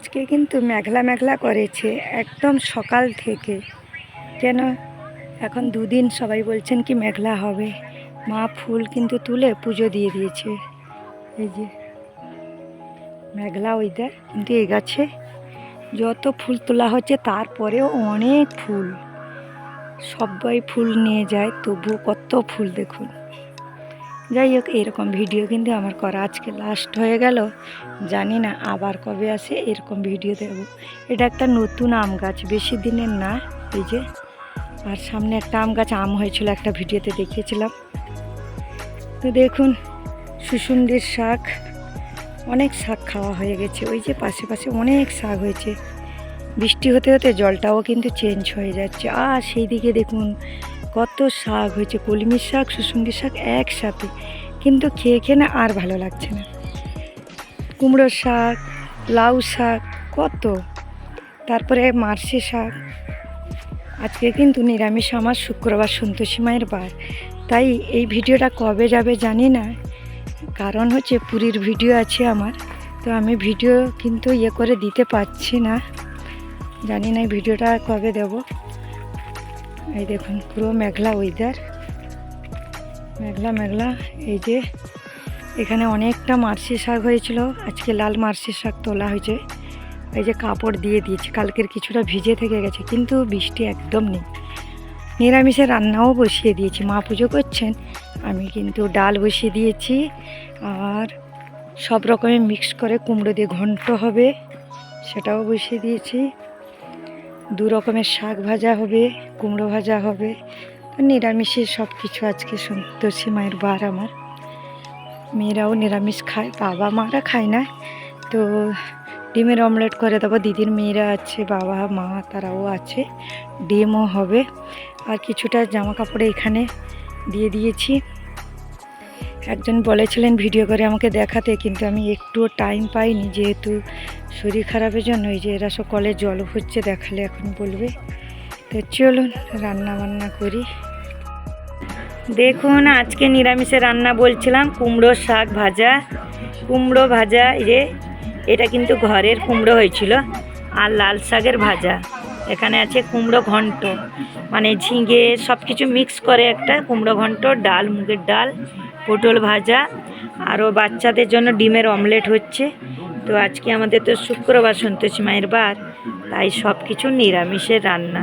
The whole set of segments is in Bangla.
আজকে কিন্তু মেঘলা মেঘলা করেছে, একদম সকাল থেকে। কেন? এখন দুদিন সবাই বলছেন কি মেঘলা হবে। মা ফুল কিন্তু তুলে পুজো দিয়ে দিয়েছে। এই যে, মেঘলা ওইদার কিন্তু এই গাছে যত ফুল তোলা হচ্ছে তারপরেও অনেক ফুল। সবাই ফুল নিয়ে যায় তবু কত ফুল দেখুন। যাই হোক, এরকম ভিডিও কিন্তু আমার করা আজকে লাস্ট হয়ে গেল। জানি না আবার কবে আসে, এরকম ভিডিও দেব এটা একটা নতুন আম গাছ, বেশি দিনের না, এই যে। আর সামনে একটা আম গাছ, আম হয়েছিল একটা ভিডিওতে দেখিয়েছিলাম। তো দেখুন সুসুন্দির শাক, অনেক শাক খাওয়া হয়ে গেছে। ওই যে পাশে পাশে অনেক শাক হয়েছে। বৃষ্টি হতে হতে জলটাও কিন্তু চেঞ্জ হয়ে যাচ্ছে। আর সেই দিকে দেখুন কত শাক হয়েছে, কলমির শাক সুসুন্দির শাক একসাথে। কিন্তু খেয়ে খেয়ে না আর ভালো লাগছে না। কুমড়োর শাক, লাউ শাক, কত। তারপরে মার্শি শাক। আজকে কিন্তু নিরামিষ, আমার শুক্রবার সন্তোষী মায়ের বার। তাই এই ভিডিওটা কবে যাবে জানি না। কারণ হচ্ছে পুরীর ভিডিও আছে আমার। তো আমি ভিডিও কিন্তু ইয়ে করে দিতে পারছি না। জানি না এই ভিডিওটা কবে দেব। এই দেখুন, পুরো মেঘলা ওয়েদার মেঘলা মেঘলা। এই যে, এখানে অনেকটা মার্শি শাক হয়েছিল। আজকে লাল মার্শি শাক তোলা হয়েছে। এই যে কাপড় দিয়ে দিয়েছি, কালকের কিছুটা ভিজে থেকে গেছে, কিন্তু বৃষ্টি একদম নেই। নিরামিষে রান্নাও বসিয়ে দিয়েছি। মা পুজো করছেন, আমি কিন্তু ডাল বসিয়ে দিয়েছি, আর সব রকমের মিক্স করে কুমড়ো দিয়ে ঘন্ট হবে, সেটাও বসিয়ে দিয়েছি। দু রকমের শাক ভাজা হবে, কুমড়ো ভাজা হবে তো নিরামিষের সব কিছু আজকে সন্তোষী মায়ের বার আমার। মেয়েরাও নিরামিষ খায়, বাবা মারা খায় না। তো ডিমের অমলেট করে দেবো, দিদির মেয়েরা আছে, বাবা, মা, তারাও আছে, ডিমও হবে। আর কিছুটা জামা কাপড় এখানে দিয়ে দিয়েছি। একজন বলেছিলেন, ভিডিও করে আমাকে দেখাতে, কিন্তু আমি একটুও টাইম পাইনি, যেহেতু শরীর খারাপের জন্য, ওই যে এরা সব কলে জল হচ্ছে দেখালে এখন বলবে। তো চলুন রান্না বান্না করি। দেখুন, আজকে নিরামিষে রান্না বলছিলাম কুমড়ো শাক ভাজা। কুমড়ো ভাজা যে, এটা কিন্তু ঘরের কুমড়ো হয়েছিল, আর লাল শাকের ভাজা। এখানে আছে কুমড়ো ঘন্ট মানে ঝিঙে সব কিছু মিক্স করে একটা কুমড়ো ঘন্ট, ডাল, মুগের ডাল পটল ভাজা, আরও বাচ্চাদের জন্য ডিমের অমলেট হচ্ছে। তো আজকে আমাদের তো শুক্রবার সন্তোষী মায়ের বার, তাই সব কিছু নিরামিষের রান্না।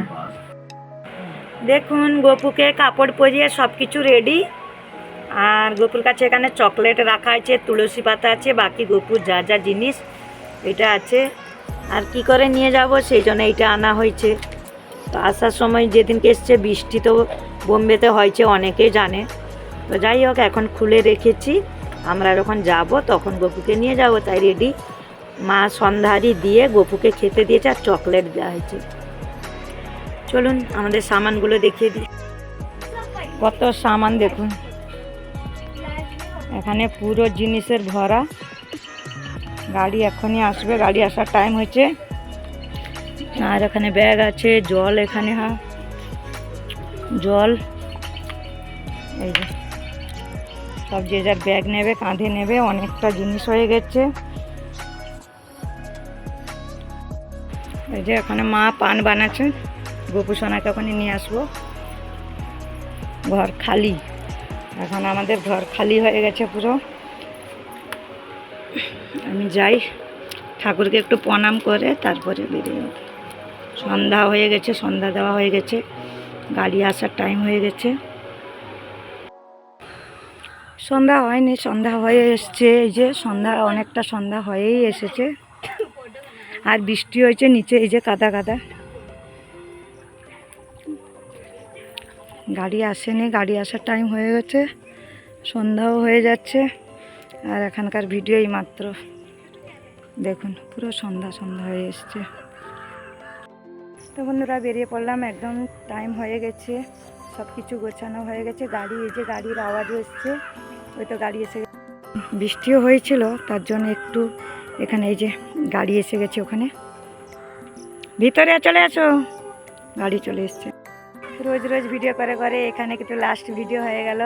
দেখুন, গপুকে কাপড় পরিয়ে সব কিছু রেডি। আর গপুর কাছে এখানে চকলেট রাখা আছে, তুলসী পাতা আছে, বাকি গপুর যা যা জিনিস এটা আছে। আর কি করে নিয়ে যাব সেই জন্য এইটা আনা হয়েছে। তো আসার সময় যেদিনকে এসছে, বৃষ্টি তো বোম্বেতে হয়েছে, অনেকেই জানে। তো যাই হোক, এখন খুলে রেখেছি। আমরা যখন যাব, তখন গপুকে নিয়ে যাব। তাই রেডি মা সন্ধ্যারি দিয়ে গপুকে খেতে দিয়েছে আর চকলেট দেওয়া হয়েছে। চলুন, আমাদের সামানগুলো দেখিয়ে দিই। কত সামান দেখুন। এখানে পুরো জিনিসের ভরা। গাড়ি এখনই আসবে। গাড়ি আসার টাইম হয়েছে। আর এখানে ব্যাগ আছে, জল এখানে হ্যাঁ। জল। এই যে। সব যে যার ব্যাগ নেবে, কাঁধে নেবে, অনেকটা জিনিস হয়ে গেছে। এই যে এখানে মা পান বানাচ্ছে। গোপু সোনাকে ওখানে নিয়ে আসব। ঘর খালি। এখন আমাদের ঘর খালি হয়ে গেছে পুরো। আমি যাই। ঠাকুরকে একটু প্রণাম করে, তারপরে বেরিয়ে সন্ধ্যা হয়ে গেছে, সন্ধ্যা দেওয়া হয়ে গেছে। গাড়ি আসার টাইম হয়ে গেছে। সন্ধ্যা হয়নি, সন্ধ্যা হয়ে এসছে, এই যে সন্ধ্যা, অনেকটা সন্ধ্যা হয়েই এসেছে। আর বৃষ্টি হয়েছে নিচে, এই যে কাদা কাদা। গাড়ি আসেনি, গাড়ি আসার টাইম হয়ে গেছে, সন্ধ্যাও হয়ে যাচ্ছে, আর এখানকার ভিডিও এই মাত্র। দেখুন, পুরো সন্ধ্যা সন্ধ্যা হয়ে এসছে। তো বন্ধুরা, বেরিয়ে পড়লাম, একদম টাইম হয়ে গেছে সব কিছু গোছানো হয়ে গেছে, গাড়ি, এই যে গাড়ির আওয়াজ এসছে। ওই তো গাড়ি এসে। বৃষ্টিও হয়েছিল, তার জন্য একটু এখানে এই যে গাড়ি এসে গেছে ওখানে। ভিতরে চলে আসো। গাড়ি চলে এসছে। রোজ রোজ ভিডিও করে করে, এখানে কিন্তু লাস্ট ভিডিও হয়ে গেল।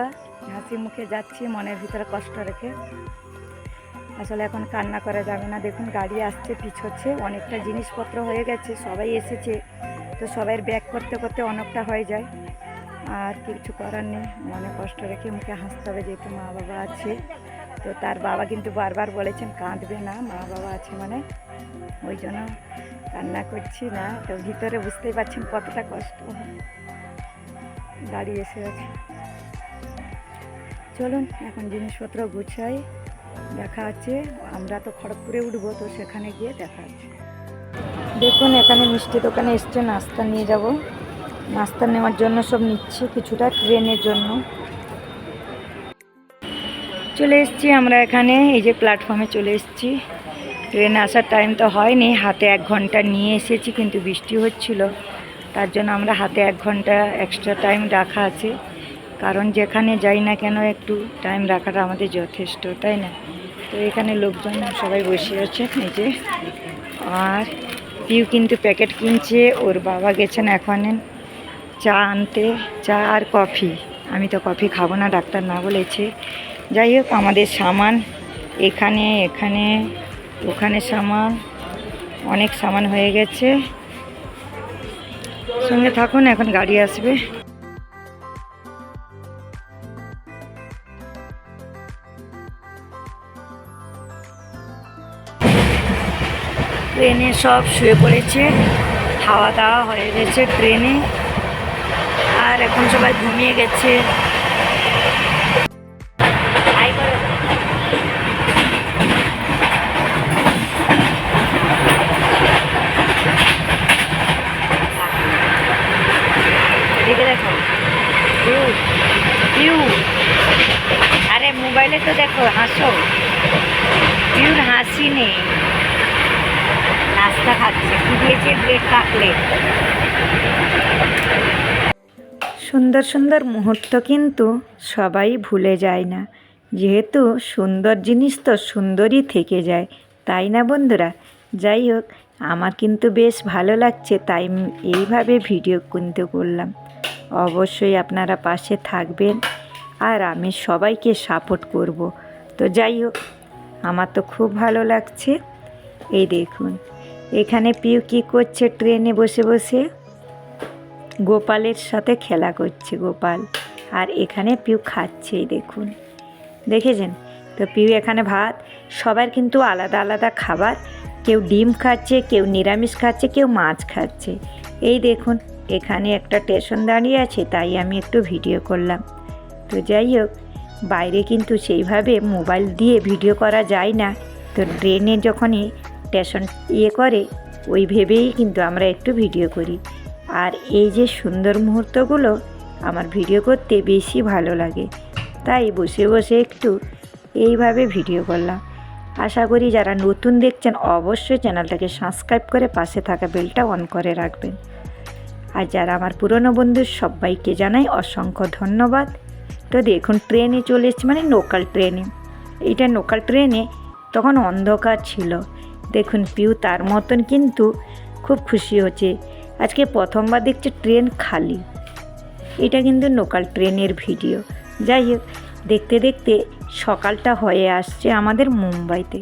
হাসি মুখে যাচ্ছি, মনের ভিতরে কষ্ট রেখে। আসলে এখন কান্না করা যাবে না। দেখুন, গাড়ি আসছে, পিছোচ্ছে, অনেকটা জিনিসপত্র হয়ে গেছে, সবাই এসেছে। তো সবাই ব্যাক করতে করতে অনেকটা হয়ে যায়। আর কিছু করার নেই। মনে কষ্ট রেখে মুখে হাসতে হবে যেহেতু মা বাবা আছে। তো তার বাবা কিন্তু বারবার বলেছেন, কাঁদবে না, মা বাবা আছে মানে। ওই জন্য কান্না করছি না। তো ভিতরে বুঝতেই পারছেন কতটা কষ্ট। গাড়ি এসে গেছে চলুন, এখন জিনিসপত্র গুছাই। দেখা আছে আমরা তো খড়গপুরে উঠবো, তো সেখানে গিয়ে দেখা আছে দেখুন, এখানে মিষ্টি দোকানে এসছে, নাস্তা নিয়ে যাব। নাস্তা নেওয়ার জন্য সব নিচ্ছি কিছুটা ট্রেনের জন্য। চলে এসেছি আমরা এখানে, এই যে প্ল্যাটফর্মে চলে এসেছি। ট্রেনে আসার টাইম তো হয়নি, হাতে এক ঘণ্টা নিয়ে এসেছি কিন্তু বৃষ্টি হচ্ছিল। তার জন্য আমরা হাতে এক ঘণ্টা এক্সট্রা টাইম রাখা আছে। কারণ যেখানে যাই না কেন একটু টাইম রাখাটা আমাদের যথেষ্ট, তাই না? তো এখানে লোকজন সবাই বসে আছে নিজে আর পিউ কিন্তু প্যাকেট কিনছে, ওর বাবা গেছেন এখন চা আনতে, চা আর কফি। আমি তো কফি খাব না, ডাক্তার না বলেছে। যাই হোক, আমাদের সামান এখানে এখানে, ওখানে সামান, অনেক সামান হয়ে গেছে। সঙ্গে থাকুন, এখন গাড়ি আসবে। ট্রেনে সব শুয়ে পড়েছে। খাওয়া দাওয়া হয়ে গেছে ট্রেনে। এখন সবাই ঘুমিয়ে গেছে। আরে মোবাইলে তো দেখো, হাসো। পিউর হাসি নেই। নাস্তা খাচ্ছে কি দিয়েছে ব্রেড কাকলেট সুন্দর সুন্দর মুহূর্ত কিন্তু সবাই ভুলে যায় না। যেহেতু সুন্দর জিনিস তো সুন্দরই থেকে যায়, তাই না বন্ধুরা? যাই হোক, আমার কিন্তু বেশ ভালো লাগছে, তাই এইভাবে ভিডিও কিনতে করলাম। অবশ্যই আপনারা পাশে থাকবেন আর আমি সবাইকে সাপোর্ট করব। তো যাই হোক, আমার তো খুব ভালো লাগছে। এই দেখুন, এখানে পিউ কী করছে, ট্রেনে বসে বসে? গোপালের সাথে খেলা করছে গোপাল। আর এখানে পিউ খাচ্ছেই, দেখুন। দেখেছেন? তো পিউ এখানে ভাত, সবার কিন্তু আলাদা আলাদা খাবার। কেউ ডিম খাচ্ছে, কেউ নিরামিষ খাচ্ছে, কেউ মাছ খাচ্ছে। এই দেখুন, এখানে একটা স্টেশন দাঁড়িয়ে আছে, তাই আমি একটু ভিডিও করলাম। তো যাই হোক, বাইরে কিন্তু সেইভাবে মোবাইল দিয়ে ভিডিও করা যায় না। তো ট্রেনে যখনই স্টেশন ইয়ে করে, ওই ভেবেই কিন্তু আমরা একটু ভিডিও করি। আর এই যে সুন্দর মুহূর্তগুলো আমার ভিডিও করতে বেশি ভালো লাগে। তাই বসে বসে একটু এইভাবে ভিডিও করলাম। আশা করি যারা নতুন দেখছেন অবশ্যই চ্যানেলটাকে সাবস্ক্রাইব করে পাশে থাকা বেলটা অন করে রাখবেন। আর যারা আমার পুরনো বন্ধু, সবাইকে জানাই অসংখ্য ধন্যবাদ। তো দেখুন ট্রেনে চলে এসেছি মানে লোকাল ট্রেনে এইটা লোকাল ট্রেনে তখন অন্ধকার ছিল। দেখুন পিউ তার মতন কিন্তু খুব খুশি হচ্ছে। আজকে প্রথমবার দেখছে ট্রেন খালি। এটা কিন্তু লোকাল ট্রেনের ভিডিও যাই হোক, দেখতে দেখতে সকালটা হয়ে আসছে আমাদের মুম্বাইতে।